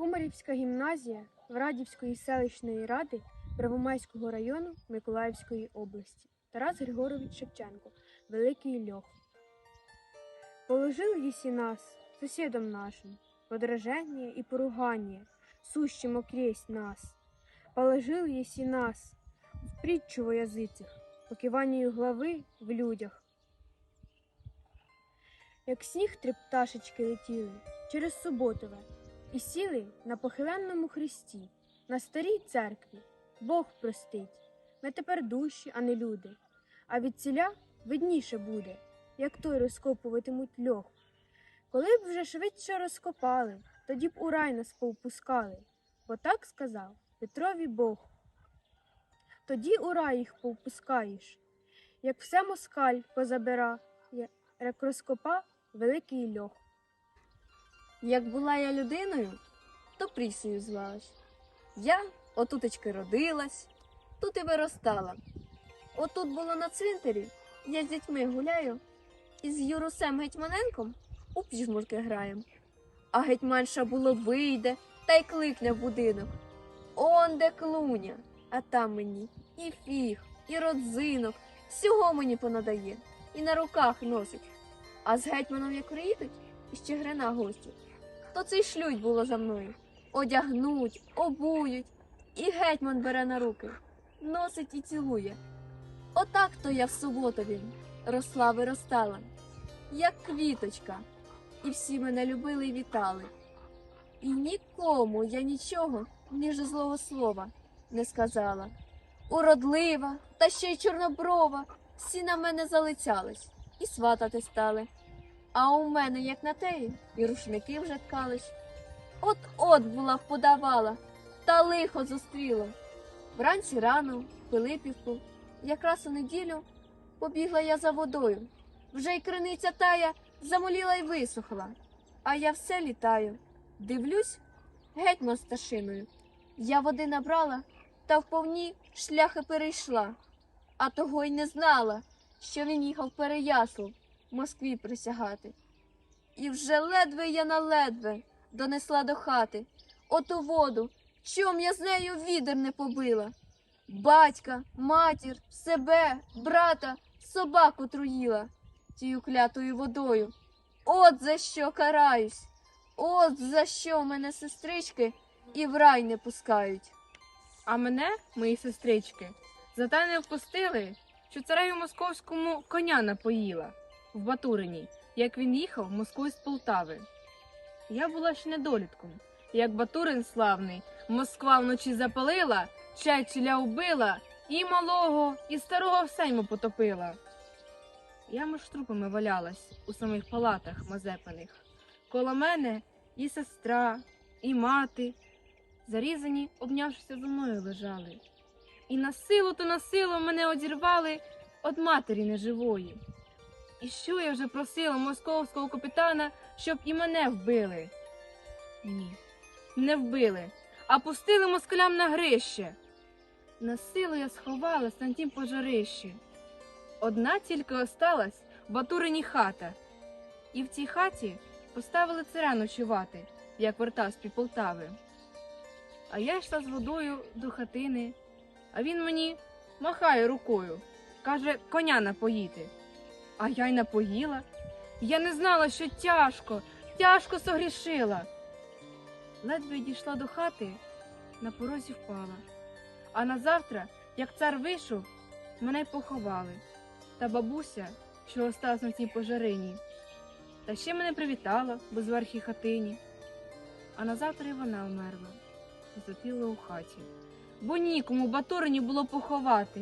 Кумарівська гімназія Врадівської селищної ради Первомайського району Миколаївської області. Тарас Григорович Шевченко. Великий льох. Положил еси нас, сусідом нашим, подражання і поругання, сущим окресть нас. Положил еси нас в притчу во язицях, покиванню глави в людях. Як сніг три пташечки летіли через Суботове і сіли на похиленному хресті, на старій церкві. Бог простить. Ми тепер душі, а не люди. А від ціля видніше буде, як той розкопуватимуть льох. Коли б вже швидше розкопали, тоді б у рай нас повпускали, бо так сказав Петрові Бог. Тоді у рай їх повпускаєш, як все москаль позабира, як розкопа великий льох. Як була я людиною, то прісею звалась. Я отутечки родилась, тут і виростала. Отут було на цвинтарі, я з дітьми гуляю, і з Юрусем Гетьманенком у піжмурки граєм. А гетьманша було вийде та й кликне в будинок. Он де клуня, а там мені і фіг, і родзинок, всього мені понадає, і на руках носить. А з гетьманом як приїдуть, і ще грина гостю, то це й шлють було за мною. Одягнуть, обують, і гетьман бере на руки, носить і цілує. Отак то я в суботові росла виростала, як квіточка, і всі мене любили і вітали. І нікому я нічого, ніж злого слова, не сказала. Уродлива, та ще й чорноброва, всі на мене залицялись і сватати стали. А у мене, як на теї, і рушники вже ткались. От-от була б подавала, та лихо зустріло. Вранці рано, Пилипівку, якраз у неділю побігла я за водою. Вже й криниця тая замоліла й висохла. А я все літаю. Дивлюсь, гетьман з старшиною. Я води набрала та вповні шляхи перейшла, а того й не знала, що він їхав Переяслав Москві присягати. І вже ледве я на ледве донесла до хати оту воду, чом я з нею відер не побила. Батька, матір, себе, брата, собаку труїла тією клятою водою. От за що караюсь, от за що мене сестрички і в рай не пускають. А мене, мої сестрички, за те не впустили, що цареві московському коня напоїла в Батурині, як він їхав в Москву з Полтави. Я була ще недолітком, як Батурин славний, Москва вночі запалила, Чечеля убила, і малого, і старого все йому потопила. Я між трупами валялась у самих палатах мазепаних. Коло мене і сестра, і мати, зарізані, обнявшися зо мною лежали. І на силу то на силу мене одірвали від матері неживої. І що я вже просила московського капітана, щоб і мене вбили? Ні, не вбили, а пустили москалям на грище. На силу я сховалась на тім пожарищі. Одна тільки осталась в Батурині хата, і в цій хаті поставили царя ночувати, як вертав з Полтави. А я йшла з водою до хатини, а він мені махає рукою, каже, коня напоїти. А я й напоїла. Я не знала, що тяжко, тяжко согрішила. Ледве дійшла до хати, на порозі впала. А на завтра, як цар вийшов, мене поховали. Та бабуся, що осталась на цій пожарині, та ще мене привітала в безверхій хатині. А на завтра й вона вмерла і запіла у хаті. Бо нікому баторині було поховати.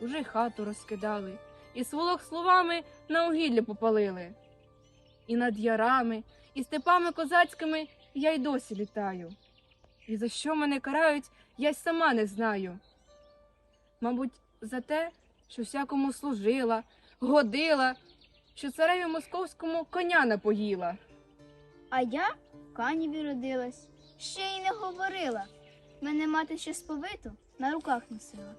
Уже й хату розкидали, і сволок словами на угілля попалили. І над ярами, і степами козацькими я й досі літаю. І за що мене карають, я й сама не знаю. Мабуть, за те, що всякому служила, годила, що цареві московському коня напоїла. А я в Каніві родилась, ще й не говорила. Мене мати ще сповиту на руках носила.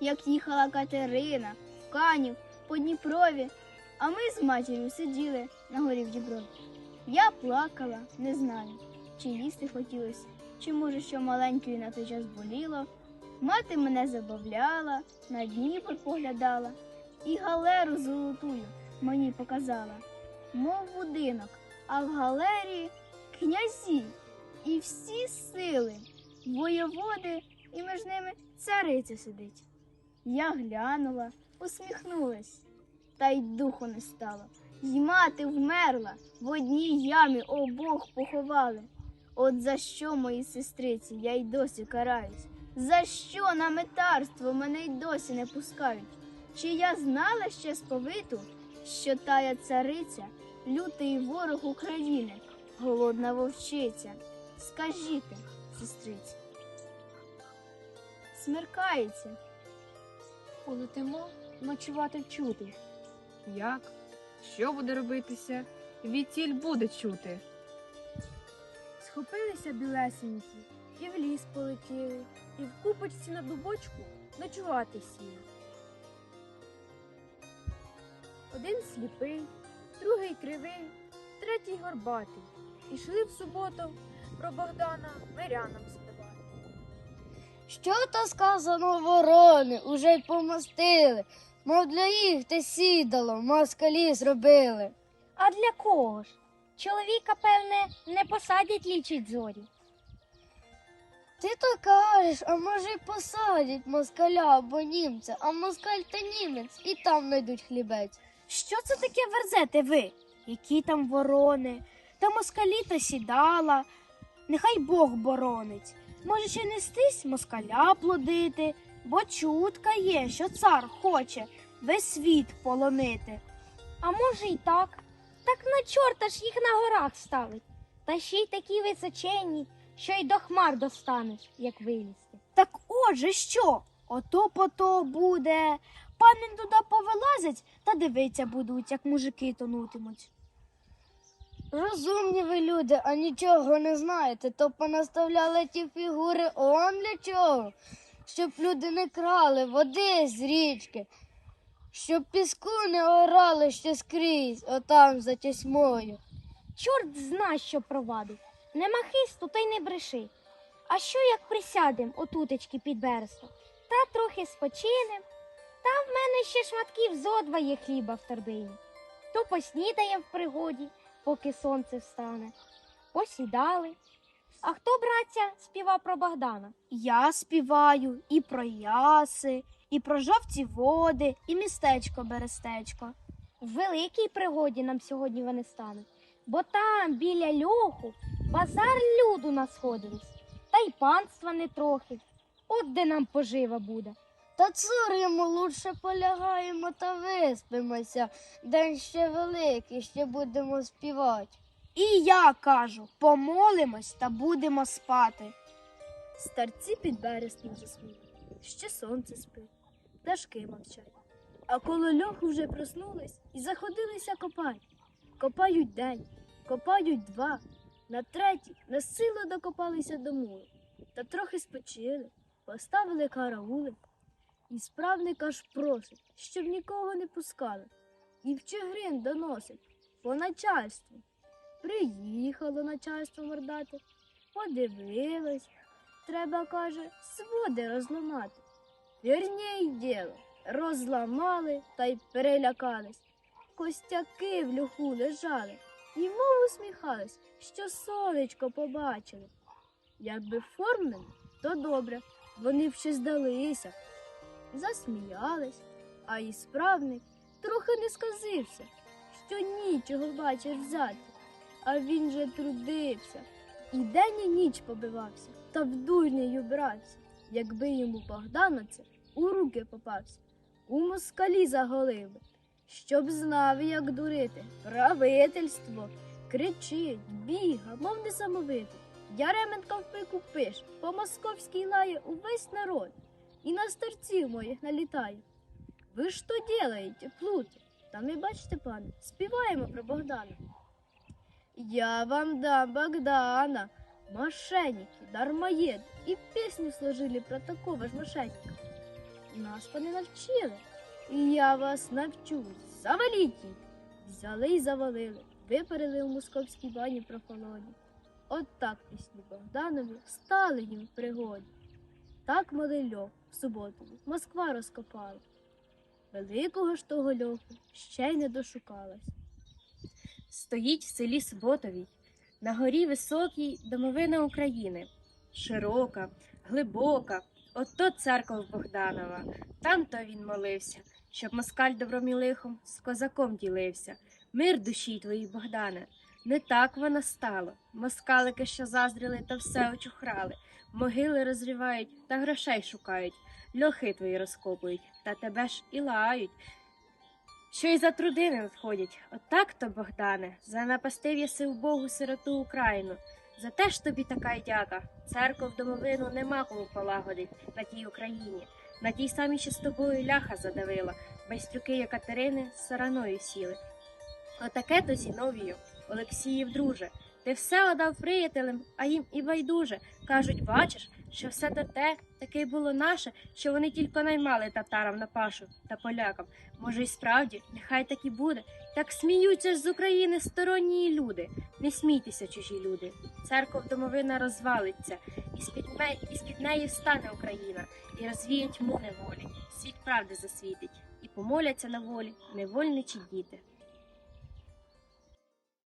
Як їхала Катерина в Канів по Дніпрові, а ми з матір'ю сиділи на горі в Діброві. Я плакала, не знаю, чи їсти хотілося, чи може що маленькою на той час боліло. Мати мене забавляла, на Дніпр поглядала і галеру золотую мені показала, мов будинок, а в галерії князі і всі сили, воєводи, і між ними цариця сидить. Я глянула, усміхнулась, та й духу не стало. Й мати вмерла, в одній ямі обох поховали. От за що, мої сестриці, я й досі караюсь? За що на метарство мене й досі не пускають? Чи я знала ще сповиту, що тая цариця, лютий ворог України, голодна вовчиця? Скажіть, сестриці. Смеркається. Полетимо ночувати вчути. Як? Що буде робитися? Відтіль буде чути. Схопилися білесенькі, і в ліс полетіли, і в купочці на дубочку ночувати сіли. Один сліпий, другий кривий, третій горбатий. Ішли в суботу про Богдана мирянам співати. Що то сказано ворони, уже й помостили, мов для їх те сідало, москалі зробили. А для кого ж? Чоловіка, певне, не посадять лічить зорі. Ти то кажеш, а може й посадять москаля або німця, а москаль та німець і там знайдуть хлібець. Що це таке верзете ви? Які там ворони, та москалі та сідала. Нехай Бог боронить. Може ще нестись москаля плодити, бо чутка є, що цар хоче весь світ полонити. А може й так. Так на чорта ж їх на горах ставить. Та ще й такі височенні, що й до хмар достанеш, як вилізти. Так отже що? Ото пото буде. Пани туди повилазять та дивиться будуть, як мужики тонутимуть. Розумні ви люди, а нічого не знаєте, то понаставляли ті фігури он для чого? Щоб люди не крали води з річки, щоб піску не орали ще скрізь, отам за тісьмою. Чорт зна, що провадив. Нема хисту, та й не бреши. А що як присядем отутечки під берестом? Та трохи спочинем. Та в мене ще шматків зо два є хліба в торбині. То поснідаєм в пригоді, поки сонце встане. Посідали. А хто, браття, співав про Богдана? Я співаю і про яси, і про жовті води, і містечко Берестечко. В великій пригоді нам сьогодні вони стануть, бо там, біля льоху, базар люду насходились, та й панства не трохи. От де нам пожива буде. Та цуримо, лучше полягаємо та виспимося. День ще великий, ще будемо співати. І я кажу, помолимось та будемо спати. Старці під берестом заснули, ще сонце спить, пташки мовчать. А коло льоху вже проснулись і заходилися копати. Копають день, копають два, на третій на силу докопалися до мулу. Та трохи спочили, поставили караули. І справник аж просить, щоб нікого не пускали. І в Чигирин доносить по начальству. Приїхало начальство мордати, подивилось, Треба, каже, своди розламати. Вірній діло, розламали та й перелякались. Костяки в льоху лежали і мов усміхались, що сонечко побачили. Якби формені, то добре, вони б ще здалися. Засміялись, а і справник трохи не сказився, що нічого бачиш взяти, а він же трудився. І день і ніч побивався, та в дурнею брався, якби йому Богдана це у руки попався, у москалі заголив би, щоб знав, як дурити. Правительство кричить, біга, мов несамовитий. Яременко в пику пиш, по московській лає увесь народ, і на старців моїх налітає. Ви що делаєте, плуті? Та ми, бачите, пане, співаємо про Богдана. Я вам дам Богдана, мошенники, дармоед, и песню сложили про такого ж мошенника. Нас пане навчили, і я вас навчу. Заваліть їх. Взяли й завалили, випарили у московській бані прохолоді. От так пісні Богданові стали їм в пригоді. Так малий льох в суботу Москва розкопала. Великого ж того льоху ще й не дошукалась. Стоїть в селі Суботовій, на горі високій домовина України, широка, глибока, ото церква Богданова. Там то він молився, щоб москаль добром і лихом з козаком ділився. Мир душі твоїй, Богдане. Не так воно стало. Москалики, що заздрили, та все очухрали, могили розрівають та грошей шукають, льохи твої розкопують, та тебе ж і лають. Що й за труди не надходять. Отак то, Богдане, за напастив єси в Богу сироту Україну. За те ж тобі така й дяка. Церкву в домовину нема кому полагодить на тій Україні. На тій самій, що з тобою ляха задавила, байстрюки Екатерини з сараною сіли. Отаке то Зіновію, Олексіїв друже. Ти все одав приятелям, а їм і байдуже. Кажуть, бачиш, що все те таке було наше, що вони тільки наймали татарам на пашу та полякам. Може, й справді, нехай так і буде. Так сміються ж з України сторонні люди. Не смійтеся, чужі люди. Церков домовина розвалиться, і з-під, ме- з-під неї встане Україна, і розвіє тьму неволі. Світ правди засвітить, і помоляться на волі невольничі діти.